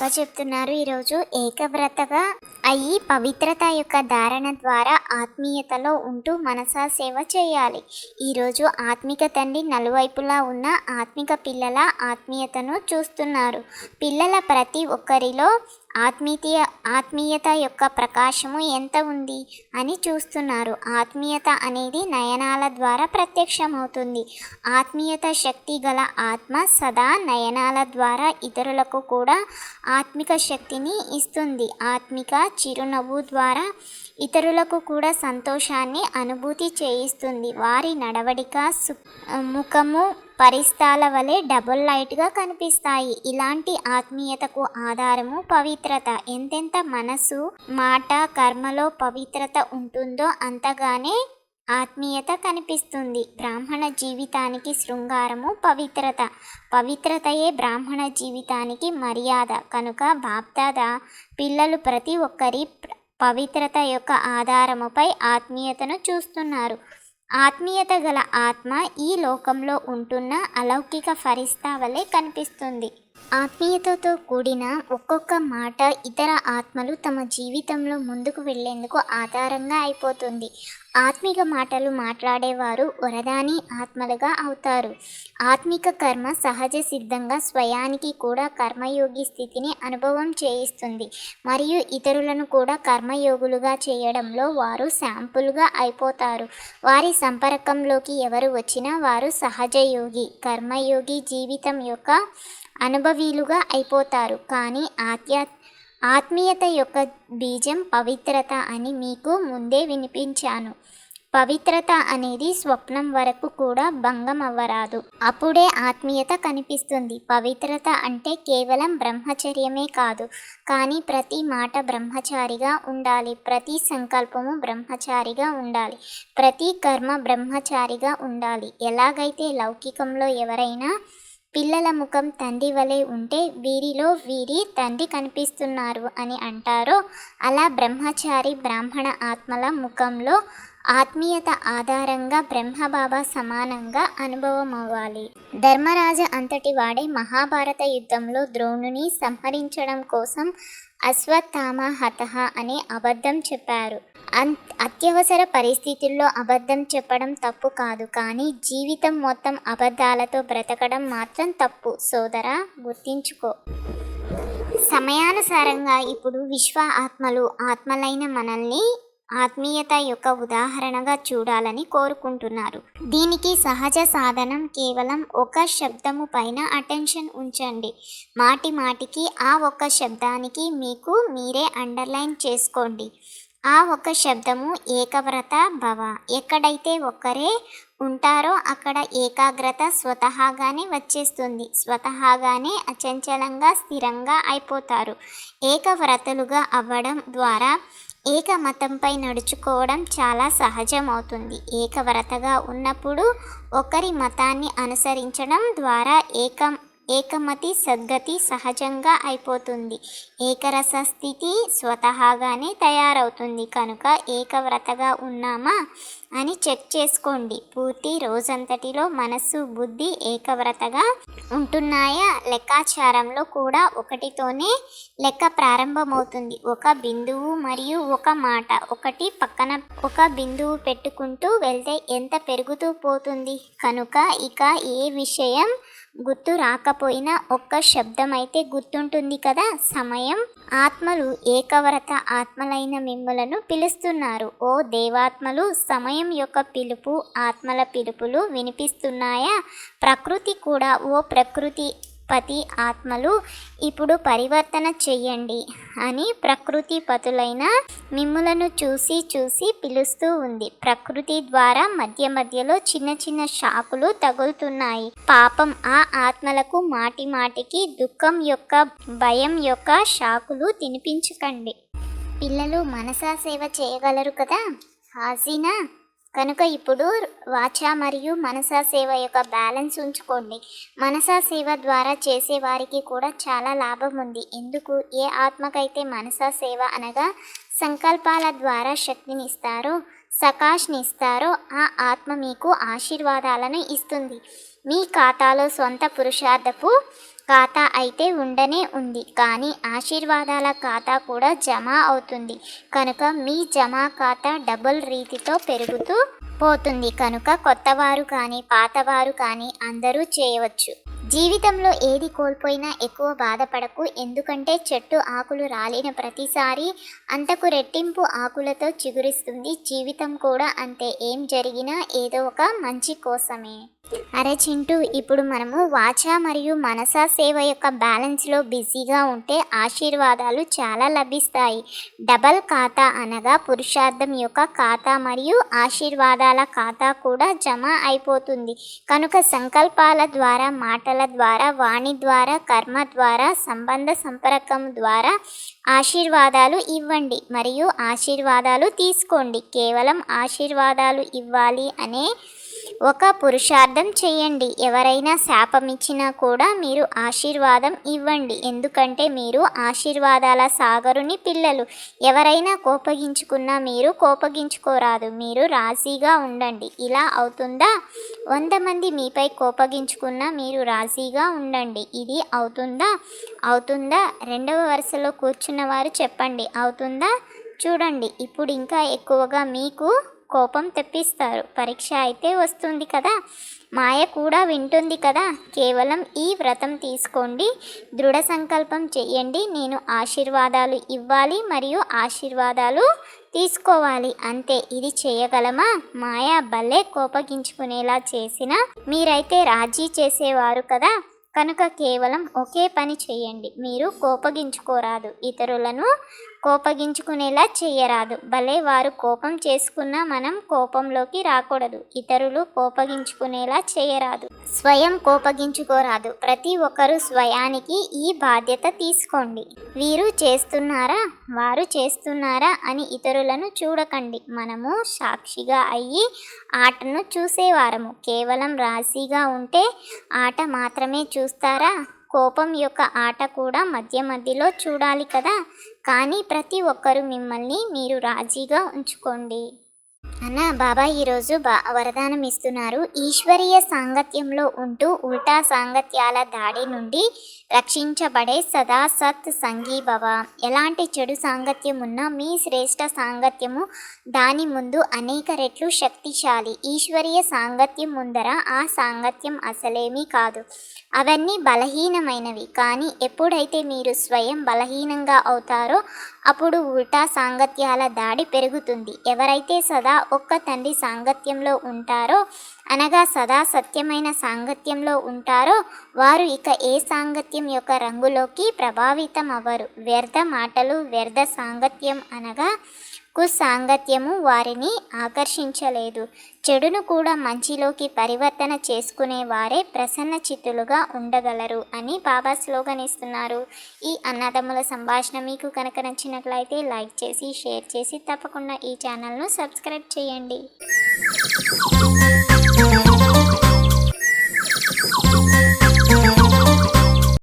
బాబా చెప్తున్నారు ఈరోజు ఏకవ్రతగా అయ్యి పవిత్రత యొక్క ధారణ ద్వారా ఆత్మీయతలో ఉంటూ మనసా సేవ చేయాలి. ఈరోజు ఆత్మిక తండ్రి నలువైపులా ఉన్న ఆత్మిక పిల్లల ఆత్మీయతను చూస్తున్నారు. పిల్లల ప్రతి ఒక్కరిలో ఆత్మీయ ఆత్మీయత యొక్క ప్రకాశము ఎంత ఉంది అని చూస్తున్నారు. ఆత్మీయత అనేది నయనాల ద్వారా ప్రత్యక్షమవుతుంది. ఆత్మీయత శక్తి గల ఆత్మ సదా నయనాల ద్వారా ఇతరులకు కూడా ఆత్మిక శక్తిని ఇస్తుంది. ఆత్మిక చిరునవ్వు ద్వారా ఇతరులకు కూడా సంతోషాన్ని అనుభూతి చేయిస్తుంది. వారి నడవడిక సు ముఖము పరిస్తాల వలె డబుల్ లైట్గా కనిపిస్తాయి. ఇలాంటి ఆత్మీయతకు ఆధారము పవిత్రత. ఎంతెంత మనసు మాట కర్మలో పవిత్రత ఉంటుందో అంతగానే ఆత్మీయత కనిపిస్తుంది. బ్రాహ్మణ జీవితానికి శృంగారము పవిత్రత. పవిత్రతయే బ్రాహ్మణ జీవితానికి మర్యాద. కనుక బాప్దాద పిల్లలు ప్రతి ఒక్కరి పవిత్రత యొక్క ఆధారముపై ఆత్మీయతను చూస్తున్నారు. ఆత్మీయత గల ఆత్మ ఈ లోకంలో ఉంటున్న అలౌకిక ఫరిస్తా వలె కనిపిస్తుంది. ఆత్మీయతతో కూడిన ఒక్కొక్క మాట ఇతర ఆత్మలు తమ జీవితంలో ముందుకు వెళ్ళేందుకు ఆధారంగా అయిపోతుంది. ఆత్మిక మాటలు మాట్లాడేవారు వరదాని ఆత్మలుగా అవుతారు. ఆత్మిక కర్మ సహజ సిద్ధంగా స్వయానికి కూడా కర్మయోగి స్థితిని అనుభవం చేయిస్తుంది. మరియు ఇతరులను కూడా కర్మయోగులుగా చేయడంలో వారు శాంపుల్గా అయిపోతారు. వారి సంపర్కంలోకి ఎవరు వచ్చినా వారు సహజ యోగి కర్మయోగి జీవితం యొక్క అనుభవీలుగా అయిపోతారు. కానీ ఆధ్యాత్మిక ఆత్మీయత యొక్క బీజం పవిత్రత అని మీకు ముందే వినిపించాను. పవిత్రత అనేది స్వప్నం వరకు కూడా భంగం అవ్వరాదు అప్పుడే ఆత్మీయత కనిపిస్తుంది. పవిత్రత అంటే కేవలం బ్రహ్మచర్యమే కాదు కానీ ప్రతి మాట బ్రహ్మచారిగా ఉండాలి. ప్రతి సంకల్పము బ్రహ్మచారిగా ఉండాలి. ప్రతి కర్మ బ్రహ్మచారిగా ఉండాలి. ఎలాగైతే లౌకికంలో ఎవరైనా పిల్లల ముఖం తండ్రి వలె ఉంటే వీరిలో వీరి తండ్రి కనిపిస్తున్నారు అని అంటారో అలా బ్రహ్మచారి బ్రాహ్మణ ఆత్మల ముఖంలో ఆత్మీయత ఆధారంగా బ్రహ్మబాబా సమానంగా అనుభవం అవ్వాలి ధర్మరాజ అంతటి వాడే మహాభారత యుద్ధంలో ద్రోణుని సంహరించడం కోసం అశ్వత్థామ హతహ అనే అబద్ధం చెప్పారు. అత్యవసర పరిస్థితుల్లో అబద్ధం చెప్పడం తప్పు కాదు కానీ జీవితం మొత్తం అబద్ధాలతో బ్రతకడం మాత్రం తప్పు. సోదరా గుర్తించుకో. సమయానుసారంగా ఇప్పుడు విశ్వ ఆత్మలు ఆత్మలైన మనల్ని ఆత్మీయత యొక్క ఉదాహరణగా చూడాలని కోరుకుంటున్నారు. దీనికి సహజ సాధనం కేవలం ఒక శబ్దము పైన అటెన్షన్ ఉంచండి. మాటి మాటికి ఆ ఒక్క శబ్దానికి మీకు మీరే అండర్లైన్ చేసుకోండి. ఆ ఒక్క శబ్దము ఏకవ్రత భవ. ఎక్కడైతే ఒక్కరే ఉంటారో అక్కడ ఏకాగ్రత స్వతహాగానే వచ్చేస్తుంది. స్వతహాగానే అచంచలంగా స్థిరంగా అయిపోతారు. ఏకవ్రతలుగా అవ్వడం ద్వారా ఏకమతంపై నడుచుకోవడం చాలా సహజమవుతుంది. ఏకవ్రతగా ఉన్నప్పుడు ఒకరి మతాన్ని అనుసరించడం ద్వారా ఏకం ఏకమతి సద్గతి సహజంగా అయిపోతుంది. ఏకరస స్థితి స్వతహాగానే తయారవుతుంది. కనుక ఏకవ్రతగా ఉన్నామా అని చెక్ చేసుకోండి. పూర్తి రోజంతటిలో మనస్సు బుద్ధి ఏకవ్రతగా ఉంటున్నాయా? లెక్కాచారంలో కూడా ఒకటితోనే లెక్క ప్రారంభమవుతుంది. ఒక బిందువు మరియు ఒక మాట ఒకటి పక్కన ఒక బిందువు పెట్టుకుంటూ వెళ్తే ఎంత పెరుగుతూ పోతుంది? కనుక ఇక ఏ విషయం గుర్తు రాకపోయినా ఒక్క శబ్దం అయితే గుర్తుంటుంది కదా? సమయం. ఆత్మలు ఏకవ్రత ఆత్మలైన మిమ్ములను పిలుస్తున్నారు. ఓ దేవాత్మలు సమయం యొక్క పిలుపు ఆత్మల పిలుపులు వినిపిస్తున్నాయా? ప్రకృతి కూడా ఓ ప్రకృతి పతి ఆత్మలు ఇప్పుడు పరివర్తన చెయ్యండి అని ప్రకృతి పతులైన మిమ్ములను చూసి చూసి పిలుస్తూ ఉంది. ప్రకృతి ద్వారా మధ్య మధ్యలో చిన్న చిన్న షాకులు తగులుతున్నాయి. పాపం ఆ ఆత్మలకు మాటి మాటికి దుఃఖం యొక్క భయం యొక్క షాకులు తినిపించకండి. పిల్లలు మనసా సేవ చేయగలరు కదా? హాజీనా? కనుక ఇప్పుడు వాచ మరియు మనసా సేవ యొక్క బ్యాలెన్స్ ఉంచుకోండి. మనసా సేవ ద్వారా చేసే వారికి కూడా చాలా లాభం ఉంది. ఎందుకు? ఏ ఆత్మకైతే మనసా సేవ అనగా సంకల్పాల ద్వారా శక్తిని ఇస్తారో సకాష్ని ఇస్తారో ఆ ఆత్మ మీకు ఆశీర్వాదాలను ఇస్తుంది. మీ ఖాతాలో సొంత పురుషార్థపు ఖాతా అయితే ఉండనే ఉంది. కానీ ఆశీర్వాదాల ఖాతా కూడా జమ అవుతుంది. కనుక మీ జమా ఖాతా డబుల్ రీతితో పెరుగుతూ పోతుంది. కనుక కొత్తవారు కానీ పాతవారు కానీ అందరూ చేయవచ్చు. జీవితంలో ఏది కోల్పోయినా ఎక్కువ బాధపడకు. ఎందుకంటే చెట్టు ఆకులు రాలిన ప్రతిసారి అంతకు రెట్టింపు ఆకులతో చిగురిస్తుంది. జీవితం కూడా అంతే. ఏం జరిగినా ఏదో ఒక మంచి కోసమే. అరే చింటూ ఇప్పుడు మనము వాచ మరియు మనస సేవ యొక్క బ్యాలెన్స్లో బిజీగా ఉంటే ఆశీర్వాదాలు చాలా లభిస్తాయి. డబల్ ఖాతా అనగా పురుషార్థం యొక్క ఖాతా మరియు ఆశీర్వాదాల ఖాతా కూడా జమ అయిపోతుంది. కనుక సంకల్పాల ద్వారా మాటల ద్వారా వాణి ద్వారా కర్మ ద్వారా సంబంధ సంపర్కం ద్వారా ఆశీర్వాదాలు ఇవ్వండి. మరియు ఆశీర్వాదాలు తీసుకోండి. కేవలం ఆశీర్వాదాలు ఇవ్వాలి అనే ఒక పురుషార్థం చేయండి. ఎవరైనా శాపం ఇచ్చినా కూడా మీరు ఆశీర్వాదం ఇవ్వండి. ఎందుకంటే మీరు ఆశీర్వాదాల సాగరుని పిల్లలు. ఎవరైనా కోపగించుకున్నా మీరు కోపగించుకోరాదు. మీరు రాజీగా ఉండండి. ఇలా అవుతుందా? వంద మంది మీపై కోపగించుకున్నా మీరు రాజీగా ఉండండి. ఇది అవుతుందా? అవుతుందా? రెండవ వరుసలో కూర్చున్న వారు చెప్పండి. అవుతుందా? చూడండి. ఇప్పుడు ఇంకా ఎక్కువగా మీకు కోపం తెప్పిస్తారు. పరీక్ష అయితే వస్తుంది కదా? మాయ కూడా వింటుంది కదా? కేవలం ఈ వ్రతం తీసుకోండి. దృఢ సంకల్పం చెయ్యండి. నేను ఆశీర్వాదాలు ఇవ్వాలి మరియు ఆశీర్వాదాలు తీసుకోవాలి. అంతే. ఇది చేయగలమా? మాయ భలే కోపగించుకునేలా చేసిన మీరైతే రాజీ చేసేవారు కదా? కనుక కేవలం ఒకే పని చేయండి మీరు కోపగించుకోరాదు. ఇతరులను కోపగించుకునేలా చేయరాదు భలే వారు కోపం చేసుకున్నా మనం కోపంలోకి రాకూడదు. ఇతరులు కోపగించుకునేలా చేయరాదు స్వయం కోపగించుకోరాదు. ప్రతి ఒక్కరూ స్వయానికి ఈ బాధ్యత తీసుకోండి. వీరు చేస్తున్నారా? వారు చేస్తున్నారా అని ఇతరులను చూడకండి. మనము సాక్షిగా అయ్యి ఆటను చూసేవారము. కేవలం రాశిగా ఉంటే ఆట మాత్రమే చూస్తారా? కోపం యొక్క ఆట కూడా మధ్య మధ్యలో చూడాలి కదా. కానీ ప్రతి ఒక్కరూ మిమ్మల్ని మీరు రాజీగా ఉంచుకోండి. అన్న బాబా ఈరోజు బా వరదానం ఇస్తున్నారు. ఈశ్వరీయ సాంగత్యంలో ఉంటూ ఉల్టా సాంగత్యాల దాడి నుండి రక్షించబడే సదా సత్ సంగీభవ ఎలాంటి చెడు సాంగత్యం ఉన్నా మీ శ్రేష్ట సాంగత్యము దాని ముందు అనేక రెట్లు శక్తిశాలి. ఈశ్వరీయ సాంగత్యం ముందర ఆ సాంగత్యం అసలేమీ కాదు. అవన్నీ బలహీనమైనవి. కానీ ఎప్పుడైతే మీరు స్వయం బలహీనంగా అవుతారో అప్పుడు ఉల్టా సాంగత్యాల దాడి పెరుగుతుంది. ఎవరైతే సదా ఒక్క తండ్రి సాంగత్యంలో ఉంటారో అనగా సదా సత్యమైన సాంగత్యంలో ఉంటారో వారు ఇక ఏ సాంగత్యం యొక్క రంగులోకి ప్రభావితం అవ్వరు వ్యర్థ మాటలు వ్యర్థ సాంగత్యం అనగా కుసాంగత్యము వారిని ఆకర్షించలేదు. చెడును కూడా మంచిలోకి పరివర్తన చేసుకునే వారే ప్రసన్న చిత్తులుగా ఉండగలరు అని బాబా స్లోగన్ ఇస్తున్నారు ఈ అన్నదమ్ముల సంభాషణ మీకు కనుక నచ్చినట్లయితే లైక్ చేసి షేర్ చేసి తప్పకుండా ఈ ఛానల్ను సబ్స్క్రైబ్ చేయండి.